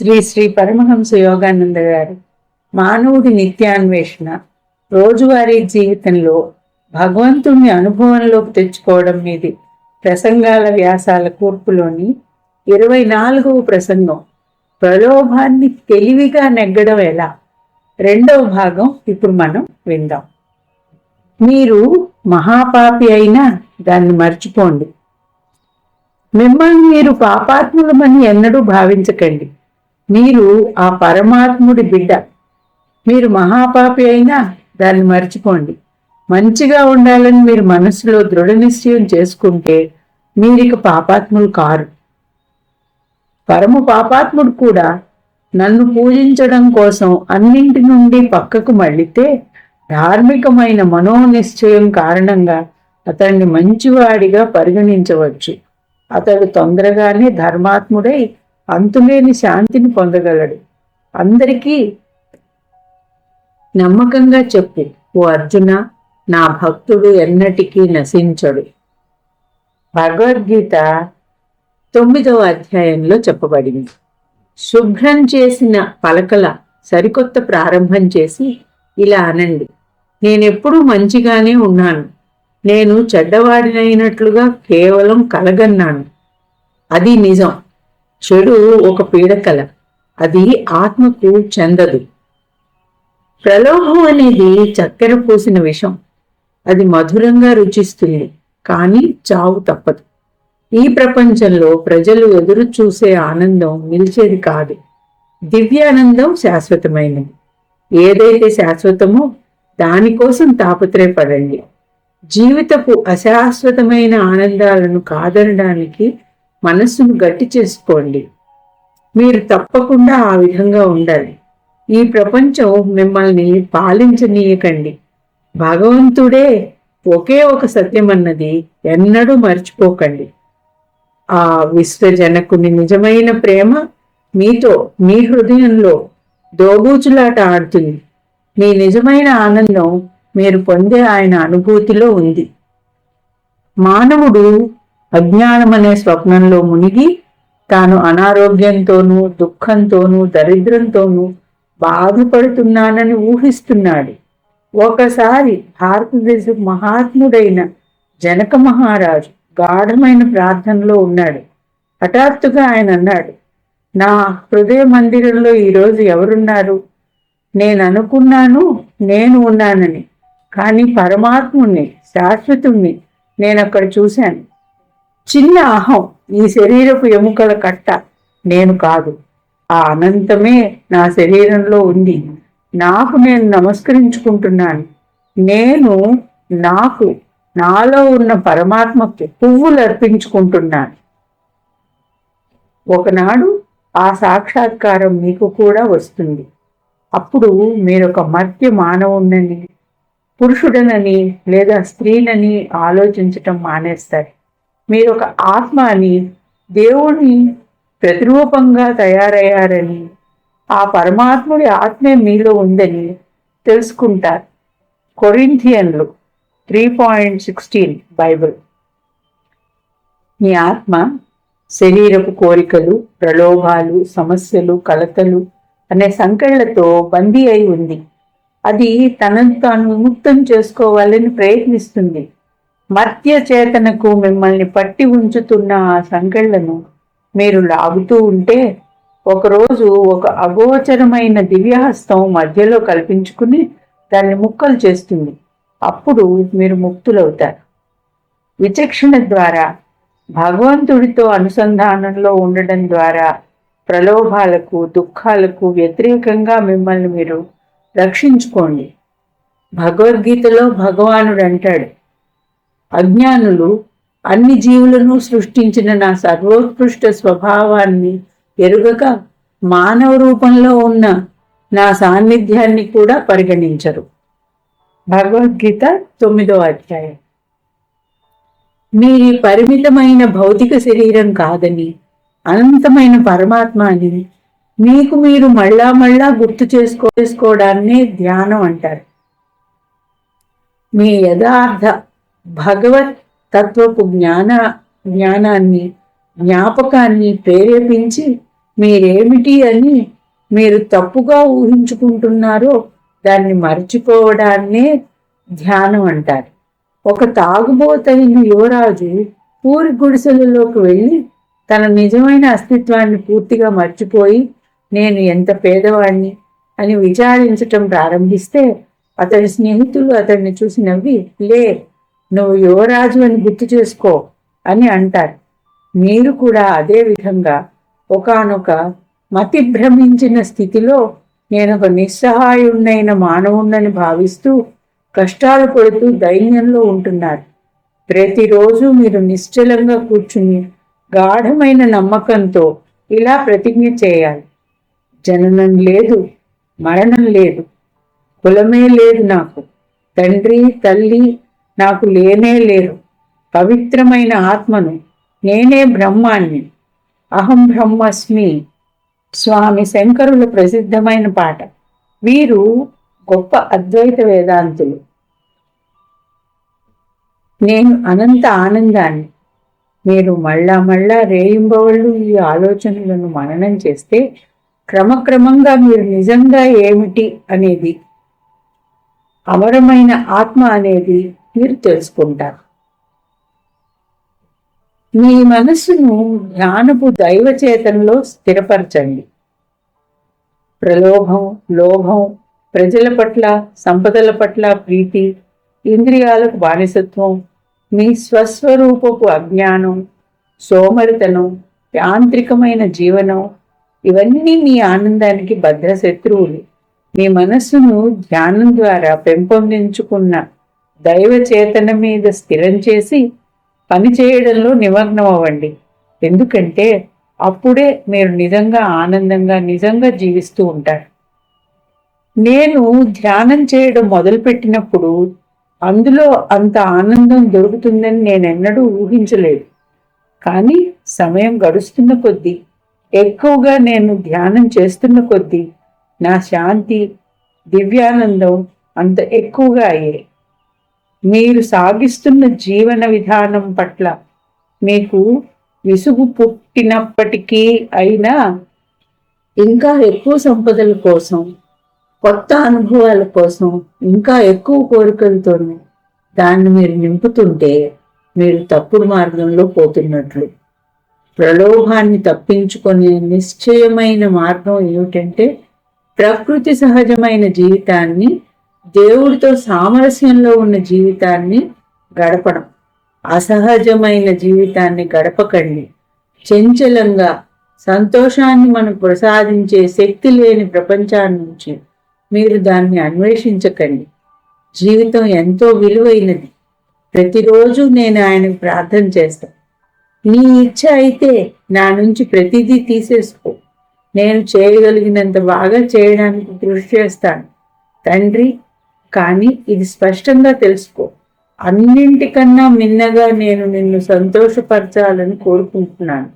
శ్రీ శ్రీ పరమహంస యోగానంద గారు మానవుడి నిత్యాన్వేషణ రోజువారీ జీవితంలో భగవంతుణ్ణి అనుభవంలోకి తెచ్చుకోవడం మీది ప్రసంగాల వ్యాసాల కూర్పులోని ఇరవై నాలుగవ ప్రసంగం ప్రలోభాన్ని తెలివిగా నెగ్గడం ఎలా? రెండవ భాగం ఇప్పుడు మనం విందాం. మీరు మహాపాపి అయినా దాన్ని మర్చిపోండి. మిమ్మల్ని మీరు పాపాత్ములమని ఎన్నడూ భావించకండి. మీరు ఆ పరమాత్ముడి బిడ్డ. మీరు మహాపాపి అయినా దాన్ని మర్చిపోండి. మంచిగా ఉండాలని మీరు మనసులో దృఢ నిశ్చయం చేసుకుంటే మీరిక పాపాత్ములు కారు. పరమ పాపాత్ముడు కూడా నన్ను పూజించడం కోసం అన్నింటి నుండి పక్కకు మళ్ళితే ధార్మికమైన మనోనిశ్చయం కారణంగా అతన్ని మంచివాడిగా పరిగణించవచ్చు. అతడు తొందరగానే ధర్మాత్ముడై అంతులేని శాంతిని పొందగలడు. అందరికీ నమ్మకంగా చెప్పు ఓ అర్జున నా భక్తుడు ఎన్నటికీ నశించడు. భగవద్గీత తొమ్మిదవ అధ్యాయంలో చెప్పబడింది. శుభ్రం చేసిన పలకల సరికొత్త ప్రారంభం చేసి ఇలా అనండి నేనెప్పుడూ మంచిగానే ఉన్నాను. నేను చెడ్డవాడినైనట్లుగా కేవలం కలగన్నాను. అది నిజం. చెడు ఒక పీడకల. అది ఆత్మకు చెందదు. ప్రలోభం అనేది చక్కెర పూసిన విషం. అది మధురంగా రుచిస్తుంది కానీ చావు తప్పదు. ఈ ప్రపంచంలో ప్రజలు ఎదురు చూసే ఆనందం నిలిచేది కాదు. దివ్యానందం శాశ్వతమైనది. ఏదైతే శాశ్వతమో దానికోసం తాపత్రయపడండి. జీవితపు అశాశ్వతమైన ఆనందాలను కాదనడానికి మనస్సును గట్టి చేసుకోండి. మీరు తప్పకుండా ఆ విధంగా ఉండాలి. ఈ ప్రపంచం మిమ్మల్ని పాలించనీయకండి. భగవంతుడే ఒకే ఒక సత్యమన్నది ఎన్నడూ మర్చిపోకండి. ఆ విశ్వజనకుని నిజమైన ప్రేమ మీతో మీ హృదయంలో దోబూచులాట ఆడుతుంది. మీ నిజమైన ఆనందం మీరు పొందే ఆయన అనుభూతిలో ఉంది. మానవుడు అజ్ఞానమనే స్వప్నంలో మునిగి తాను అనారోగ్యంతోనూ దుఃఖంతోనూ దరిద్రంతోనూ బాధపడుతున్నానని ఊహిస్తున్నాడు. ఒకసారి భారతదేశ మహాత్ముడైన జనక మహారాజు గాఢమైన ప్రార్థనలో ఉన్నాడు. హఠాత్తుగా ఆయన అన్నాడు నా హృదయ మందిరంలో ఈరోజు ఎవరున్నారు? నేను అనుకున్నాను నేను ఉన్నానని కానీ పరమాత్ముణ్ణి శాశ్వతుణ్ణి నేను అక్కడ చూశాను. చిన్న అహం ఈ శరీరపు ఎముకల కట్ట నేను కాదు. ఆ అనంతమే నా శరీరంలో ఉంది. నాకు నేను నమస్కరించుకుంటున్నాను. నేను నాకు నాలో ఉన్న పరమాత్మకి పువ్వులు అర్పించుకుంటున్నాను. ఒకనాడు ఆ సాక్షాత్కారం మీకు కూడా వస్తుంది. అప్పుడు మీరొక మర్త్య మధ్య పురుషుడనని లేదా స్త్రీలని ఆలోచించటం మానేస్తారు. మీరు ఒక ఆత్మ అని దేవుని ప్రతిరూపంగా తయారయ్యారని ఆ పరమాత్ముడి ఆత్మే మీలో ఉందని తెలుసుకుంటారు. కొరింథియన్లు త్రీ పాయింట్ సిక్స్టీన్ బైబిల్. మీ ఆత్మ శరీరపు కోరికలు ప్రలోభాలు సమస్యలు కలతలు అనే సంకెళ్ళతో బందీ అయి ఉంది. అది తనను తాను విముక్తం చేసుకోవాలని ప్రయత్నిస్తుంది. మర్త్య చేతనకు మిమ్మల్ని పట్టి ఉంచుతున్న ఆ సంకెళ్ళను మీరు లాగుతూ ఉంటే ఒకరోజు ఒక అగోచరమైన దివ్యహస్తం మధ్యలో కల్పించుకుని దాన్ని ముక్కలు చేస్తుంది. అప్పుడు మీరు ముక్తులవుతారు. విచక్షణ ద్వారా భగవంతుడితో అనుసంధానంలో ఉండడం ద్వారా ప్రలోభాలకు దుఃఖాలకు వ్యతిరేకంగా మిమ్మల్ని మీరు రక్షించుకోండి. భగవద్గీతలో భగవానుడు అంటాడు అజ్ఞానులు అన్ని జీవులను సృష్టించిన నా సర్వోత్కృష్ట స్వభావాన్ని ఎరుగక మానవ రూపంలో ఉన్న నా సాన్నిధ్యాన్ని కూడా పరిగణించరు. భగవద్గీత తొమ్మిదో అధ్యాయం. మీరి పరిమితమైన భౌతిక శరీరం కాదని అనంతమైన పరమాత్మ అని మీకు మీరు మళ్ళా మళ్ళా గుర్తు చేసుకోసుకోవడాన్నే ధ్యానం అంటారు. మీ యథార్థ భగవత్ తత్వపు జ్ఞాన జ్ఞానాన్ని జ్ఞాపకాన్ని ప్రేరేపించి మీరేమిటి అని మీరు తప్పుగా ఊహించుకుంటున్నారో దాన్ని మర్చిపోవడాన్నే ధ్యానం అంటారు. ఒక తాగుబోతైన యువరాజు పూరి గుడిసెలలోకి వెళ్ళి తన నిజమైన అస్తిత్వాన్ని పూర్తిగా మర్చిపోయి నేను ఎంత పేదవాణ్ణి అని విచారించటం ప్రారంభిస్తే అతని స్నేహితులు అతన్ని చూసి నవ్వి లే నువ్వు యువరాజు అని గుర్తు చేసుకో అని అంటారు. మీరు కూడా అదే విధంగా ఒకనొక మతి భ్రమించిన స్థితిలో నేను ఒక నిస్సహాయుణ్ణైన మానవుణ్ణని భావిస్తూ కష్టాలు పడుతూ దైన్యంలో ఉంటున్నారు ప్రతిరోజు మీరు నిశ్చలంగా కూర్చుని గాఢమైన నమ్మకంతో ఇలా ప్రతిజ్ఞ చేయాలి. జననం లేదు మరణం లేదు కులమే లేదు నాకు. తండ్రి తల్లి నాకు లేనే లేరు. పవిత్రమైన ఆత్మను నేనే బ్రహ్మాన్ని అహం బ్రహ్మస్మి. స్వామి శంకరుల ప్రసిద్ధమైన పాట. వీరు గొప్ప అద్వైత వేదాంతులు. నేను అనంత ఆనందాన్ని. మీరు మళ్ళా మళ్ళా రేయింబవళ్ళు ఈ ఆలోచనలను మననం చేస్తే క్రమక్రమంగా మీరు నిజంగా ఏమిటి అనేది? అమరమైన ఆత్మ అనేది మీరు తెలుసుకుంటారు. మీ మనస్సును జ్ఞానపు దైవ చేతనలో స్థిరపరచండి. ప్రలోభం లోభం ప్రజల పట్ల సంపదల పట్ల ప్రీతి ఇంద్రియాలకు బానిసత్వం మీ స్వస్వరూపపు అజ్ఞానం సోమరితనం యాంత్రికమైన జీవనం ఇవన్నీ మీ ఆనందానికి భద్ర శత్రువులు మీ మనస్సును ధ్యానం ద్వారా పెంపొందించుకున్న దైవ చేతన మీద స్థిరం చేసి పని చేయడంలో నిమగ్నం అవ్వండి ఎందుకంటే అప్పుడే మీరు నిజంగా ఆనందంగా నిజంగా జీవిస్తూ ఉంటారు. నేను ధ్యానం చేయడం మొదలుపెట్టినప్పుడు అందులో అంత ఆనందం దొరుకుతుందని నేను ఎన్నడూ ఊహించలేదు. కానీ సమయం గడుస్తున్న కొద్దీ ఎక్కువగా నేను ధ్యానం చేస్తున్న కొద్దీ నా శాంతి దివ్యానందం అంత ఎక్కువగా అయ్యాయి. మీరు సాగిస్తున్న జీవన విధానం పట్ల మీకు విసుగు పుట్టినప్పటికీ అయినా ఇంకా ఎక్కువ సంపదల కోసం కొత్త అనుభవాల కోసం ఇంకా ఎక్కువ కోరికలతోనూ దాన్ని మీరు నింపుతుంటే మీరు తప్పుడు మార్గంలో పోతున్నట్లు. ప్రలోభాన్ని తప్పించుకునే నిశ్చయమైన మార్గం ఏమిటంటే ప్రకృతి సహజమైన జీవితాన్ని దేవుడితో సామరస్యంలో ఉన్న జీవితాన్ని గడపడం అసహజమైన జీవితాన్ని గడపకండి. చంచలంగా సంతోషాన్ని మనం ప్రసాదించే శక్తి లేని ప్రపంచాన్ని నుంచి మీరు దాన్ని అన్వేషించకండి. జీవితం ఎంతో విలువైనది. ప్రతిరోజు నేను ఆయనకు ప్రార్థన చేస్తాను. నీ ఇచ్చ అయితే నా నుంచి ప్రతిదీ తీసేసుకో. నేను చేయగలిగినంత బాగా చేయడానికి కృషి చేస్తాను. తండ్రి కానీ ఇది స్పష్టంగా తెలుసుకో. అన్నింటికన్నా మిన్నగా నేను నిన్ను సంతోషపరచాలని కోరుకుంటున్నాను.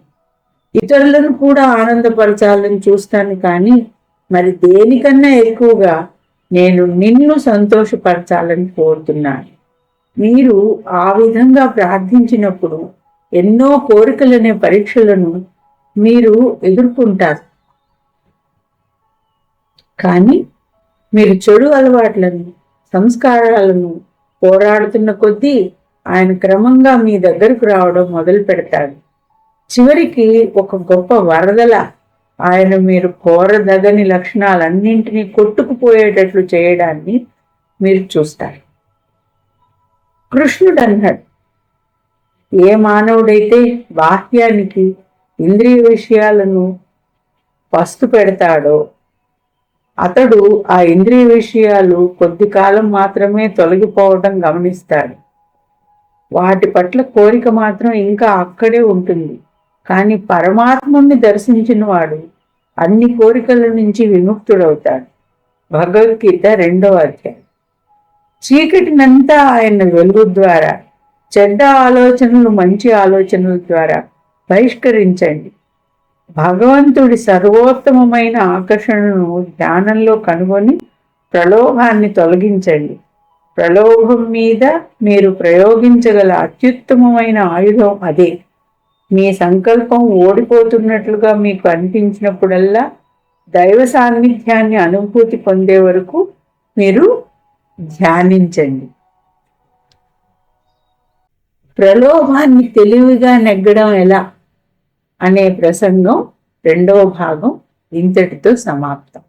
ఇతరులను కూడా ఆనందపరచాలని చూస్తాను కానీ మరి దేనికన్నా ఎక్కువగా నేను నిన్ను సంతోషపరచాలని కోరుతున్నాను. మీరు ఆ విధంగా ప్రార్థించినప్పుడు ఎన్నో కోరికలనే పరీక్షలను మీరు ఎదుర్కొంటారు. కానీ మీరు చెడు అలవాట్లను సంస్కారాలను పోరాడుతున్న కొద్దీ ఆయన క్రమంగా మీ దగ్గరకు రావడం మొదలు పెడతాడు. చివరికి ఒక గొప్ప వరదల ఆయన మీరు కోరదగని లక్షణాలన్నింటినీ కొట్టుకుపోయేటట్లు చేయడాన్ని మీరు చూస్తారు. కృష్ణుడు అన్నాడు ఏ మానవుడైతే బాహ్యానికి ఇంద్రియ విషయాలను పస్తు పెడతాడో అతడు ఆ ఇంద్రియ విషయాలు కొద్ది కాలం మాత్రమే తొలగిపోవడం గమనిస్తాడు. వాటి పట్ల కోరిక మాత్రం ఇంకా అక్కడే ఉంటుంది. కానీ పరమాత్ముని దర్శించిన వాడు అన్ని కోరికల నుంచి విముక్తుడవుతాడు. భగవద్గీత రెండవ అధ్యాయం. చీకటినంతా ఆయన వెలుగు ద్వారా చెడ్డ ఆలోచనలు మంచి ఆలోచనల ద్వారా బహిష్కరించండి. భగవంతుడి సర్వోత్తమమైన ఆకర్షణను ధ్యానంలో కనుగొని ప్రలోభాన్ని తొలగించండి. ప్రలోభం మీద మీరు ప్రయోగించగల అత్యుత్తమమైన ఆయుధం అదే. మీ సంకల్పం ఓడిపోతున్నట్లుగా మీకు అనిపించినప్పుడల్లా దైవ సాన్నిధ్యాన్ని అనుభూతి పొందే వరకు మీరు ధ్యానించండి. ప్రలోభాన్ని తెలివిగా నెగ్గడం ఎలా? అనే ప్రసంగం రెండవ భాగం ఇంతటితో సమాప్తం.